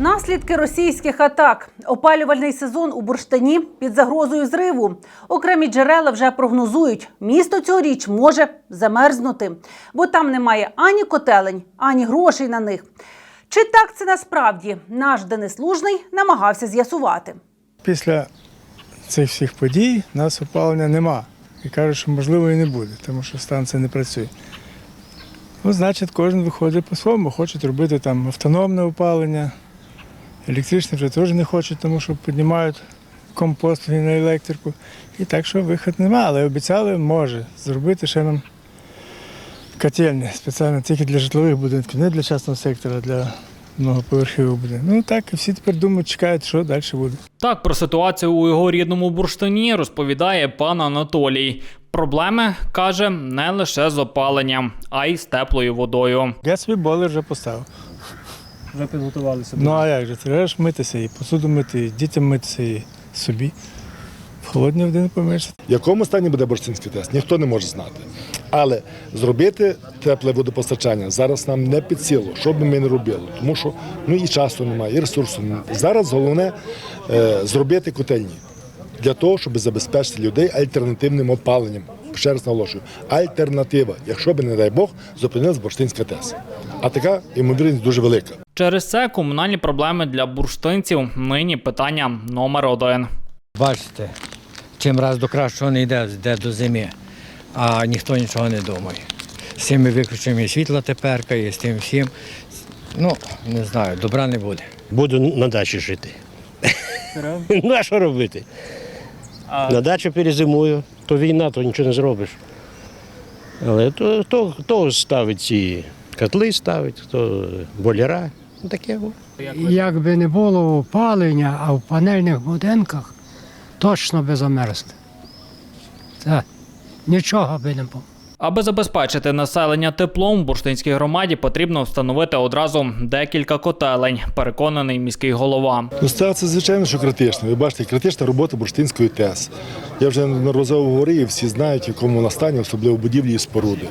Наслідки російських атак. Опалювальний сезон у Бурштині під загрозою зриву. Окремі джерела вже прогнозують, місто цьогоріч може замерзнути, бо там немає ані котелень, ані грошей на них. Чи так це насправді? Наш Денис Лужний намагався з'ясувати. Після цих всіх подій нас опалення нема. І кажуть, що можливо і не буде, тому що станція не працює. Ну, значить, кожен виходить по-своєму, хочуть робити там автономне опалення. Електричне вже теж не хочуть, тому що піднімають компостинги на електрику. І так що вихід нема, але обіцяли, може зробити ще нам котельні спеціально тільки для житлових будинків, не для частного сектора, а для многоповерхових будинків. Ну так, і всі тепер думають, чекають, що далі буде. Так про ситуацію у його рідному бурштині розповідає пан Анатолій. Проблеми каже не лише з опаленням, а й з теплою водою. Я собі бойлер вже поставив. Вже підготувалися. Ну а як же? Треба ж митися і посуду мити, і дітям митися, і собі. В холодні години помишся. В якому стані буде бурштинський тест, ніхто не може знати. Але зробити тепле водопостачання зараз нам не під силу, що би ми не робили, тому що ну і часу немає, і ресурсу немає. Зараз головне е, зробити котельні для того, щоб забезпечити людей альтернативним опаленням. Ще раз наголошую, альтернатива, якщо би, не дай Бог, зупинилась бурштинська ТЕС. А така ймовірність дуже велика. Через це комунальні проблеми для бурштинців нині питання номер один. Бачите, чим раз до кращого не йде, йде до зими, а ніхто нічого не думає. З цими виключеннями світла тепер, і з тим всім. Ну, не знаю, добра не буде. Буду на дачі жити. Ну, а що робити? На дачу перезимую, то війна, то нічого не зробиш. Але то, то, хто ставить ці котли ставить, хто боляра, ну таке. Як би не було опалення, а в панельних будинках точно би замерзли. Це нічого би не було. Аби забезпечити населення теплом, в бурштинській громаді потрібно встановити одразу декілька котелень, переконаний міський голова. Ну, це звичайно, що критично. Ви бачите, критична робота бурштинської ТЕС. Я вже неодноразово говорив, всі знають, в якому вона стані, особливо будівлі і споруди.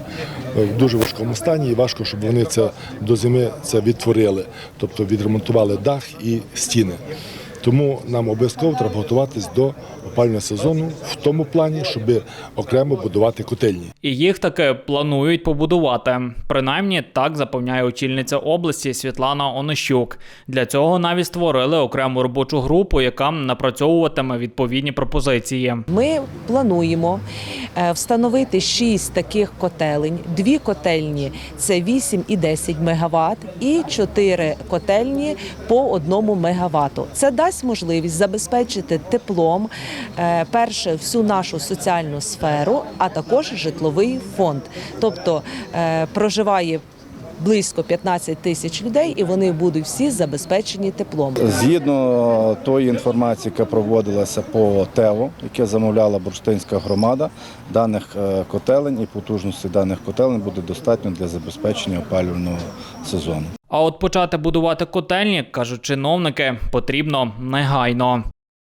В дуже важкому стані і важко, щоб вони це до зими це відтворили, тобто відремонтували дах і стіни. Тому нам обов'язково треба готуватись до опалювального сезону в тому плані, щоб окремо будувати котельні. І їх таки планують побудувати. Принаймні так запевняє очільниця області Світлана Онищук. Для цього навіть створили окрему робочу групу, яка напрацьовуватиме відповідні пропозиції. Ми плануємо е, встановити шість таких котелень. Дві котельні це 8 і 10 МВт, і чотири котельні по одному мегаватту. Це дасть можливість забезпечити теплом е, перше всю нашу соціальну сферу, а також житловий фонд. Тобто е, проживає близько 15 тисяч людей, і вони будуть всі забезпечені теплом. Згідно тої інформації, яка проводилася по ТЕВО, яке замовляла бурштинська громада, даних е, котелень і потужності даних котелень буде достатньо для забезпечення опалювального сезону. А от почати будувати котельні, кажуть чиновники, потрібно негайно.